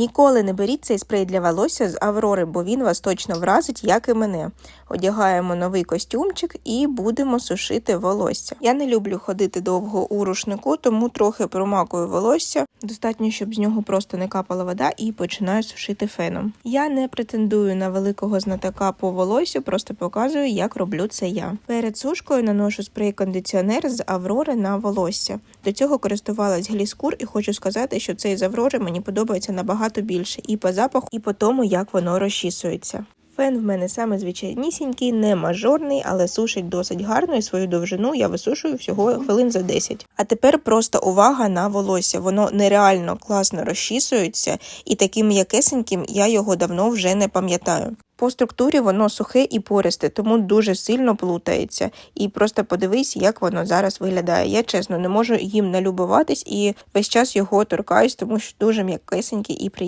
Ніколи не беріть цей спрей для волосся з Аврори, бо він вас точно вразить, як і мене. Одягаємо новий костюмчик і будемо сушити волосся. Я не люблю ходити довго у рушнику, тому трохи промакую волосся. Достатньо, щоб з нього просто не капала вода і починаю сушити феном. Я не претендую на великого знатока по волосю, просто показую, як роблю це я. Перед сушкою наношу спрей-кондиціонер з Аврори на волосся. До цього користувалась гліскур і хочу сказати, що цей з Аврори мені подобається набагато більше і по запаху, і по тому, як воно розчісується. Фен в мене саме звичайнісінький, не мажорний, але сушить досить гарно і свою довжину я висушую всього хвилин за 10. А тепер просто увага на волосся. Воно нереально класно розчісується, і таким м'якесеньким я його давно вже не пам'ятаю. По структурі воно сухе і пористе, тому дуже сильно плутається. І просто подивись, як воно зараз виглядає. Я чесно не можу їм налюбуватись і весь час його торкаюсь, тому що дуже м'якесенький і приємний.